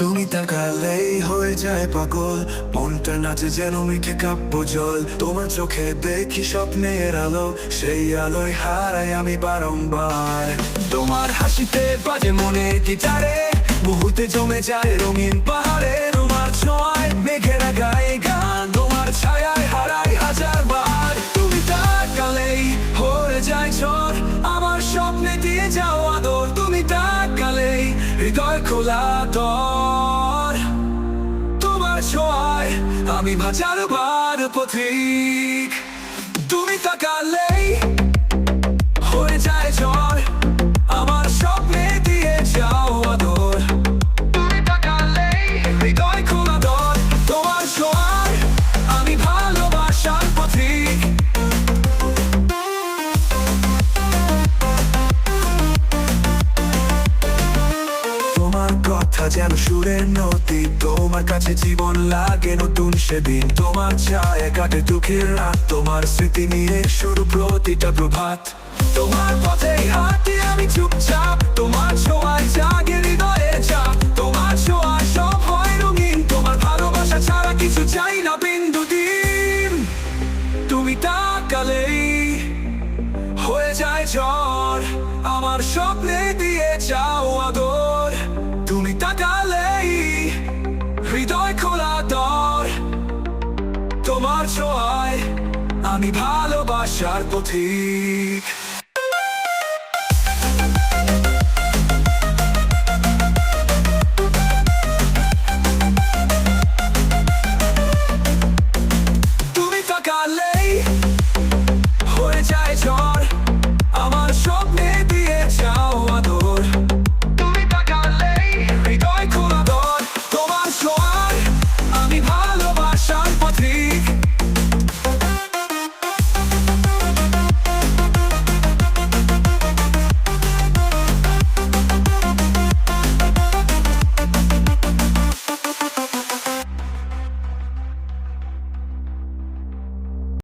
তুমি তাকালেই হয়ে যায় পাগল। মনটা নাচে যেন মিঠে কাব্য জল। তোমার চোখে দেখি স্বপ্নের আলো, সেই আলোয় হারাই আমি বারংবার। তোমার হাসিতে বাজে মনে গিটারে, মুহূর্তে জমে যায় রঙিন পাহাড়ে। তোমার ছোঁয়ায় মেঘেরা গায়ে গান, তোমার ছায়ায় হারাই হাজার বার তুমি তাকালেই হয়ে যায় ঝড়, আমার স্বপ্নে দিয়ে যাও আদর। তুমি তাকালেই হৃদয় খোলা তোমার ছোঁয়ায় আমি ভাজার বার পথিক যেন সুরের নদী তোমার কাছে জীবন লাগে নতুন সেদিন। তোমার ছায় কাটে দুঃখের রাত। তোমার স্মৃতি নিয়ে শুরু প্রতিটা প্রভাত। তোমার পথে হাঁটি আমি চুপচাপ। তোমার ছোঁয়ায় জাগে হৃদয়ে চাপ। তোমার ছোঁয়ায় সব হয় রঙিন। তোমার ভালোবাসা ছাড়া কিছু চাই না বিন্দু দিন। তুমি তাকালেই হয়ে যায় ঝড়। আমার স্বপ্নে দিয়ে যাও আদর। আমি ভালোবাসার পথিক।